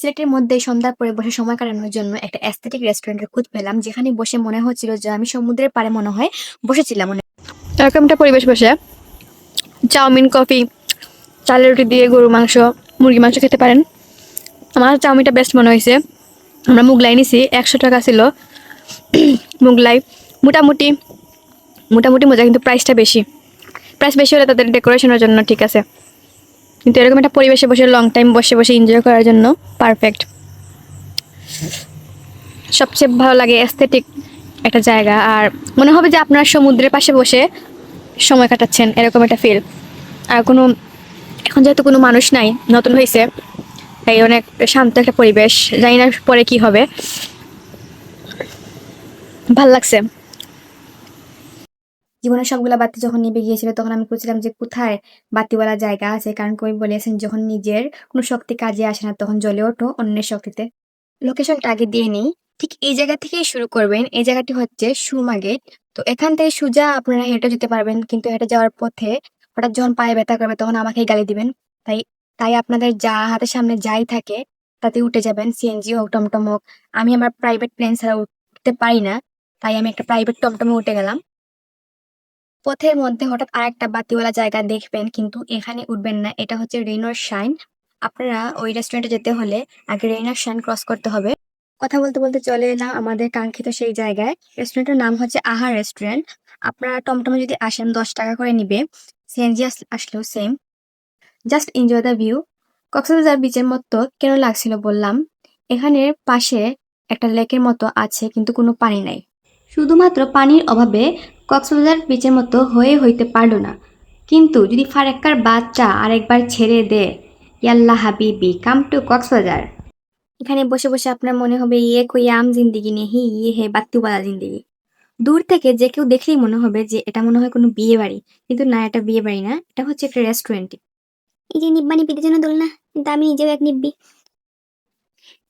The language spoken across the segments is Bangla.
সিলেটের মধ্যে সন্ধ্যার পরে বসে সময় কাটানোর জন্য একটা অ্যাস্থেটিক রেস্টুরেন্টের খোঁজ পেলাম, যেখানে বসে মনে হচ্ছিল যে আমি সমুদ্রের পাড়ে মনে হয় বসেছিলাম। এরকম একটা পরিবেশ বসে। চাউমিন, কফি, চালের রুটি দিয়ে গরু মাংস, মুরগি মাংস খেতে পারেন। আমার চাউমিনটা বেস্ট মনে হয়েছে। আমরা মুগলাই নিছি, একশো টাকা ছিল। মুগলাই, মোটামুটি মোটামুটি মজা, কিন্তু প্রাইসটা বেশি। প্রাইস বেশি হলে তাদের ডেকোরেশনের জন্য ঠিক আছে। কিন্তু এরকম একটা পরিবেশে বসে লং টাইম বসে বসে এনজয় করার জন্য পারফেক্ট সবচেয়ে ভালো লাগে অ্যাস্থেটিক একটা জায়গা। আর মনে হবে যে আপনার সমুদ্রের পাশে বসে সময় কাটাচ্ছেন, এরকম একটা ফিল আর কোনো, এখন যেহেতু কোনো মানুষ নাই, নতুন হয়েছে তাই অনেক শান্ত একটা পরিবেশ। জানি না পরে কি হবে। ভালো লাগছে। জীবনের সবগুলা বাতি যখন নিভে গিয়েছিল, তখন আমি খুঁজছিলাম যে কোথায় বাতিওয়ালা জায়গা আছে। কারণ কবি বলেছেন, যখন নিজের কোনো শক্তি কাজে আসে না, তখন জ্বলে ওঠো অন্যের শক্তিতে। লোকেশনটা আগে দিয়ে নিই। ঠিক এই জায়গা থেকেই শুরু করবেন। এই জায়গাটি হচ্ছে সুরমা গেট তো এখান থেকে সুজা আপনারা হেঁটে যেতে পারবেন, কিন্তু হেঁটে যাওয়ার পথে হঠাৎ যখন পায়ে ব্যথা করবে, তখন আমাকেই গালি দিবেন। তাই তাই আপনাদের যা হাতের সামনে যাই থাকে, তাতে উঠে যাবেন। সিএনজি হোক, টমটম হোক। আমি আমার প্রাইভেট প্লেন ছাড়া উঠতে পারি না। তাই আমি একটা প্রাইভেট টমটমে উঠে গেলাম। পথের মধ্যে হঠাৎ আরেকটা বাতিওয়ালা জায়গা দেখবেন, কিন্তু এখানে উঠবেন না। এটা হচ্ছে রেইনর শাইন। আপনারা ওই রেস্টুরেন্টে যেতে হলে আগে রেইনর শাইন ক্রস করতে হবে। কথা বলতে বলতে চলে এলাম আমাদের কাঙ্ক্ষিত সেই জায়গায়। রেস্টুরেন্টের নাম হচ্ছে আহার রেস্টুরেন্ট আপনারা টমটমে যদি আসেন, দশ টাকা করে নিবে। সিএনজি আসলেও same just enjoy the view Cox's Bazar বিচের মতো কেন লাগছিল বললাম। এখানে পাশে একটা লেকের মতো আছে, কিন্তু কোনো পানি নাই। শুধুমাত্র পানির অভাবে কক্সবাজার বিচের মতো হয়ে হইতে পারল না। কিন্তু যদি ফারেক্কার বাচ্চা আরেকবার ছেড়ে দে ইয়াল্লা হাবিবি কাম টু কক্সবাজার। এখানে বসে বসে আপনার মনে হবে ইয়ে কই আম জিন্দিগি নেহি ইয়ে হে বাত্তুবালা জিন্দিগি। দূর থেকে যে কেউ দেখলেই মনে হবে যে এটা মনে হয় কোনো বিয়ে বাড়ি কিন্তু না এটা বিয়ে বাড়ি না এটা হচ্ছে একটা রেস্টুরেন্ট এই যে নিব্বানি পিঠের জন্য দোল না কিন্তু আমি নিজেও এক নিব্বি।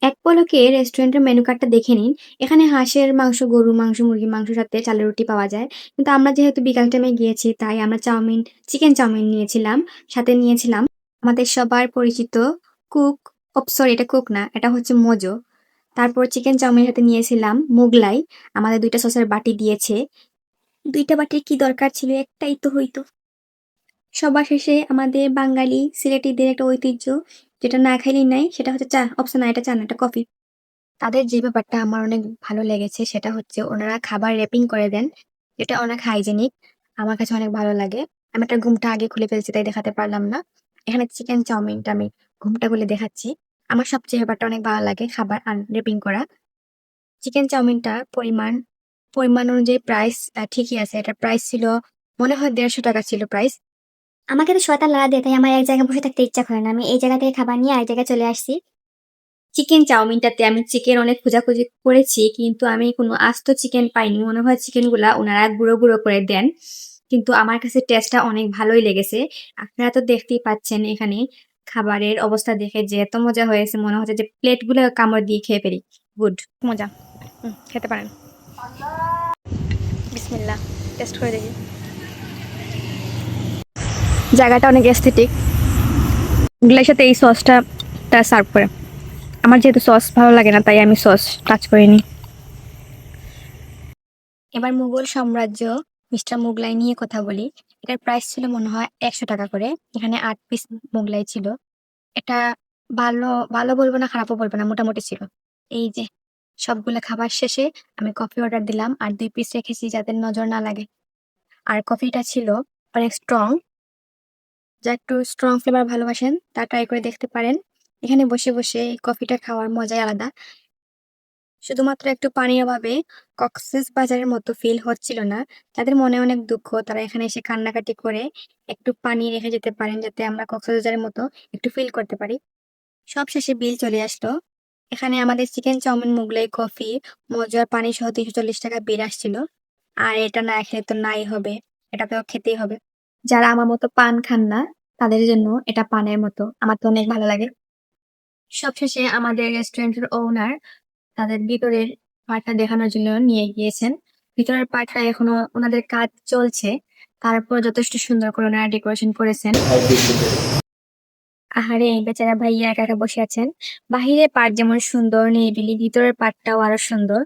এক পলকে রেস্টুরেন্টের মেনু কার্ডটা দেখে নিন। এখানে হাঁসের মাংস, গরুর মাংস, মুরগির মাংস সাথে চালের রুটি পাওয়া যায়। কিন্তু আমরা যেহেতু বিকাল টাইমে গিয়েছি, তাই আমরা চাউমিন, চিকেন চাউমিন নিয়েছিলাম, সাথে নিয়েছিলাম। আমাদের সবার পরিচিত কুক ও সরি এটা কুক না, এটা হচ্ছে মোজো। তারপর চিকেন চাউমিনের সাথে নিয়েছিলাম মুগলাই। আমাদের দুইটা সসের বাটি দিয়েছে। দুইটা বাটির কি দরকার ছিল একটাই তো হইতো। সবার শেষে আমাদের বাঙালি, সিলেটিদের একটা ঐতিহ্য যেটা না খাইলেই নাই, সেটা হচ্ছে চা অপশন এটা চা না এটা কফি তাদের যে ব্যাপারটা আমার অনেক ভালো লেগেছে, সেটা হচ্ছে ওনারা খাবার র্যাপিং করে দেন, যেটা অনেক হাইজেনিক আমার কাছে অনেক ভালো লাগে। আমি একটা ঘুমটা আগে খুলে ফেলছি, তাই দেখাতে পারলাম না। এখানে চিকেন চাউমিনটা আমি ঘুমটা খুলে দেখাচ্ছি। আমার সবচেয়ে ব্যাপারটা অনেক ভালো লাগে খাবার র্যাপিং করা। চিকেন চাউমিনটার পরিমাণ পরিমাণ অনুযায়ী প্রাইস ঠিকই আছে। এটার প্রাইস ছিল, মনে হয় দেড়শো টাকা ছিল প্রাইস আমাকে তো শয়তান লাগা দিয়ে, তাই আমার এক জায়গায় বসে থাকতে ইচ্ছা করে না। আমি এই জায়গা থেকে খাবার নিয়ে আরেক জায়গায় চলে আসছি। চিকেন চাউমিনটাতে আমি চিকেন অনেক খোঁজাখুঁজি করেছি, কিন্তু আমি কোনো আস্ত চিকেন পাইনি। মনে হয় চিকেনগুলা ওনারা গুঁড়ো গুঁড়ো করে দেন, কিন্তু আমার কাছে টেস্টটা অনেক ভালোই লেগেছে। আপনারা তো দেখতেই পাচ্ছেন এখানে খাবারের অবস্থা দেখে যে এত মজা হয়েছে। মনে হচ্ছে যে প্লেটগুলো কামড় দিয়ে খেয়ে ফেলি। গুড, মজা। খেতে পারেন। বিসমিল্লা টেস্ট করে দেখি। জায়গাটা অনেক এস্থেটিক এগুলোর সাথে এই সসটা সার্ভ করে। আমার যেহেতু সস ভালো লাগে না, তাই আমি সস টাচ করিনি। এবার মুঘল সাম্রাজ্য মিস্টার মুগলাই নিয়ে কথা বলি। এটার প্রাইস ছিল মনে হয় একশো টাকা করে। এখানে আট পিস মোগলাই ছিল। এটা ভালো ভালো বলব না, খারাপও বলব না, মোটামুটি ছিল। এই যে, সবগুলো খাবার শেষে আমি কফি অর্ডার দিলাম। আর দুই পিস রেখেছি যাতে নজর না লাগে। আর কফিটা ছিল অনেক স্ট্রং যা একটু স্ট্রং ফ্লেভার ভালোবাসেন, তা ট্রাই করে দেখতে পারেন। এখানে বসে বসে কফিটা খাওয়ার মজাই আলাদা। শুধুমাত্র একটু পানির অভাবে কক্সেস বাজারের মতো ফিল হচ্ছিল না। তাদের মনে অনেক দুঃখ, তারা এখানে এসে কান্নাকাটি করে একটু পানি রেখে যেতে পারেন, যাতে আমরা কক্সবাজারের মতো একটু ফিল করতে পারি। সব শেষে বিল চলে আসলো। এখানে আমাদের চিকেন চাউমিন, মুগলাই কফি মজার পানি সহ তিনশো চল্লিশ টাকা বিল আসছিল। আর এটা না খেলে তো নাই হবে এটা তো খেতেই হবে। যারা আমার মতো পান খান না, তাদের জন্য এটা পানের মতো। আমার তো অনেক ভালো লাগে। সবশেষে আমাদের রেস্টুরেন্টের ওনার তাদের ভিতরের পার্টটা দেখানোর জন্য নিয়ে গিয়েছেন। ভিতরের পার্টটা এখনও ওনাদের কাজ চলছে। তারপর যথেষ্ট সুন্দর করে ওনারা ডেকোরেশন করেছেন। আহারে বেচারা ভাইয়া একা একা বসে আছেন। বাহিরের পাট যেমন সুন্দর, নিরিবিলি, ভিতরের পাটটাও আরও সুন্দর।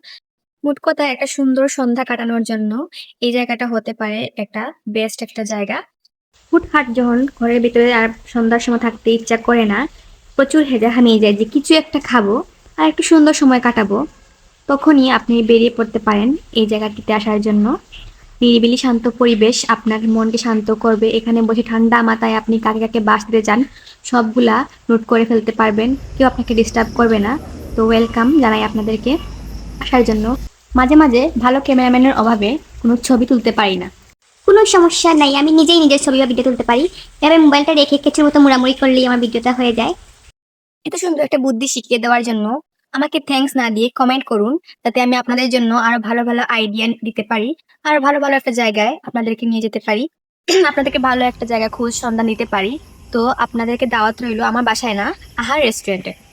মোট কথা একটা সুন্দর সন্ধ্যা কাটানোর জন্য এই জায়গাটা হতে পারে একটা বেস্ট একটা জায়গা। হুটহাট যখন ঘরের ভিতরে আর সন্ধ্যার সময় থাকতে ইচ্ছা করে না, প্রচুর হেজা হামিয়ে যায় যে কিছু একটা খাব আর একটু সুন্দর সময় কাটাবো। তখনই আপনি বেরিয়ে পড়তে পারেন এই জায়গাটিতে আসার জন্য। নিরিবিলি শান্ত পরিবেশ আপনার মনকে শান্ত করবে। এখানে বসে ঠান্ডা মাথায় আপনি কাকে কাকে বাস দিতে চান সবগুলা নোট করে ফেলতে পারবেন। কেউ আপনাকে ডিস্টার্ব করবে না। তো ওয়েলকাম জানাই আপনাদেরকে আসার জন্য। মাঝে মাঝে ভালো ক্যামেরাম্যানের অভাবে কোনো ছবি তুলতে পারি না। কোনো সমস্যা নাই, আমি নিজেই নিজের ছবি বা ভিডিও তুলতে পারি। এবার মোবাইলটা রেখে কিছুর মতো মুড়ামুড়ি করলেই আমার ভিডিওটা হয়ে যায়। এত সুন্দর একটা বুদ্ধি শিখিয়ে দেওয়ার জন্য আমাকে থ্যাঙ্কস না দিয়ে কমেন্ট করুন, যাতে আমি আপনাদের জন্য আরও ভালো ভালো আইডিয়া দিতে পারি, আর ভালো ভালো একটা জায়গায় আপনাদেরকে নিয়ে যেতে পারি। আপনাদেরকে ভালো একটা জায়গা খোঁজ সন্ধান দিতে পারি। তো আপনাদেরকে দাওয়াত রইল আমার বাসায় না, আহার রেস্টুরেন্টে